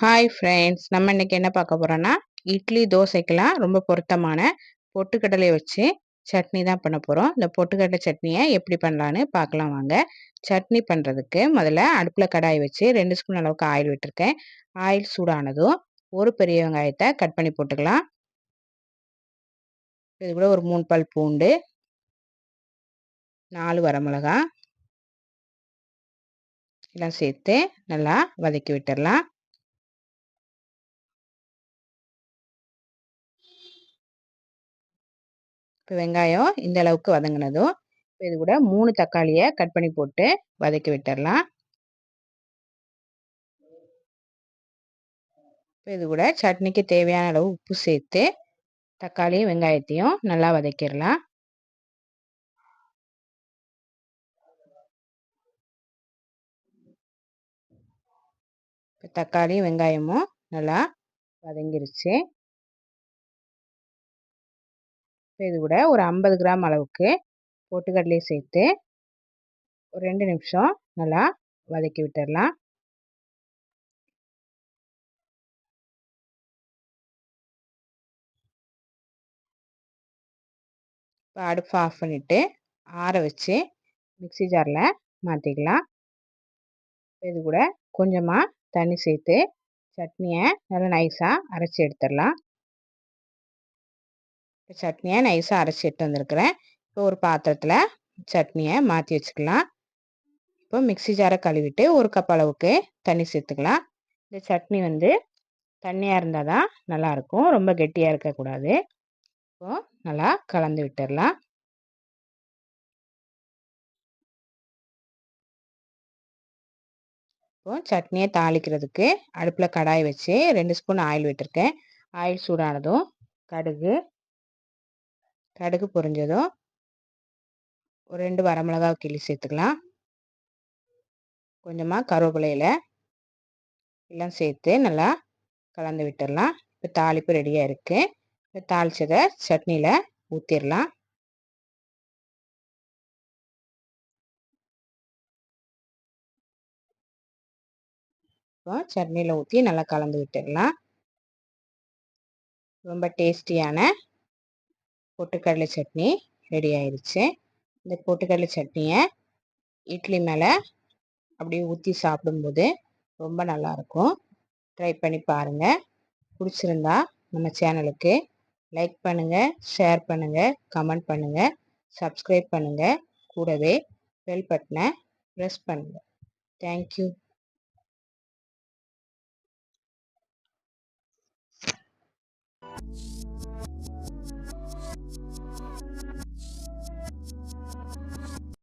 Hi friends நம்ம இன்றைக்கி என்ன பார்க்க போகிறோன்னா இட்லி தோசைக்கெல்லாம் ரொம்ப பொருத்தமான பொட்டுக்கடலை வச்சு சட்னி தான் பண்ண போகிறோம் இந்த பொட்டுக்கடலை சட்னியை எப்படி பண்ணலான்னு பார்க்கலாம் வாங்க. சட்னி பண்ணுறதுக்கு முதல்ல அடுப்பில் கடாய் வச்சு ரெண்டு ஸ்பூன் அளவுக்கு ஆயில் விட்டுருக்கேன். ஆயில் சூடானதும் ஒரு பெரிய வெங்காயத்தை கட் பண்ணி போட்டுக்கலாம். இது கூட ஒரு மூணு பல் பூண்டு நாலு வரமிளகா எல்லாம் சேர்த்து நல்லா வதக்கி விட்டுடலாம். இப்போ வெங்காயம் இந்த அளவுக்கு வதங்கினதும் இப்போ இது கூட மூணு தக்காளியை கட் பண்ணி போட்டு வதக்கி விட்டுடலாம் இப்போ இது கூட சட்னிக்கு தேவையான அளவு உப்பு சேர்த்து தக்காளியும் வெங்காயத்தையும் நல்லா வதக்கிடலாம். இப்போ தக்காளியும் வெங்காயமும் நல்லா வதங்கிருச்சு. இது கூட ஒரு ஐம்பது கிராம் அளவுக்கு பொட்டுக்கடலையை சேர்த்து ஒரு ரெண்டு நிமிஷம் நல்லா வதக்கி விட்டுடலாம். இப்போ அடுப்பு ஆஃப் பண்ணிவிட்டு ஆற வச்சு மிக்சி ஜாரில் மாற்றிக்கலாம். இது கூட கொஞ்சமாக தண்ணி சேர்த்து சட்னியை நல்லா நைஸாக அரைச்சி எடுத்துடலாம். சட்னியை நைஸாக அரைச்சி எடுத்து வந்திருக்கிறேன். இப்போ ஒரு பாத்திரத்தில் சட்னியை மாற்றி வச்சுக்கலாம். இப்போ மிக்சி ஜாரை கழுவிட்டு ஒரு கப் அளவுக்கு தண்ணி சேர்த்துக்கலாம். இந்த சட்னி வந்து தண்ணியாக இருந்தால் தான் நல்லாயிருக்கும் ரொம்ப கெட்டியாக இருக்கக்கூடாது இப்போது நல்லா கலந்து விட்டுடலாம். இப்போ சட்னியை தாளிக்கிறதுக்கு அடுப்பில் கடாய் வச்சு ரெண்டு ஸ்பூன் ஆயில் விட்டுருக்கேன். ஆயில் சூடானதும் கடுகு கடுகு பொரிஞ்சதும் ஒரு ரெண்டு வரமிளகா கிள்ளி சேர்த்துக்கலாம். கொஞ்சமாக கருவேப்பிலையில் எல்லாம் சேர்த்து நல்லா கலந்து விட்டுடலாம். இப்போ தாளிப்பு ரெடியாக இருக்குது இப்போ தாளித்ததை சட்னியில் ஊற்றிடலாம் இப்போ சட்னியில் ஊற்றி நல்லா கலந்து விட்டுடலாம். ரொம்ப டேஸ்டியான பொட்டுக்கடலை சட்னி ரெடி ஆயிடுச்சு இந்த பொட்டுக்கடலை சட்னியை இட்லி மேலே அப்படியே ஊற்றி சாப்பிடும்போது ரொம்ப நல்லாயிருக்கும் ட்ரை பண்ணி பாருங்கள் பிடிச்சிருந்தா நம்ம சேனலுக்கு லைக் பண்ணுங்கள் ஷேர் பண்ணுங்கள் கமெண்ட் பண்ணுங்கள் சப்ஸ்கிரைப் பண்ணுங்கள் கூடவே பெல் பட்டனை ப்ரெஸ் பண்ணுங்கள் தேங்க்யூ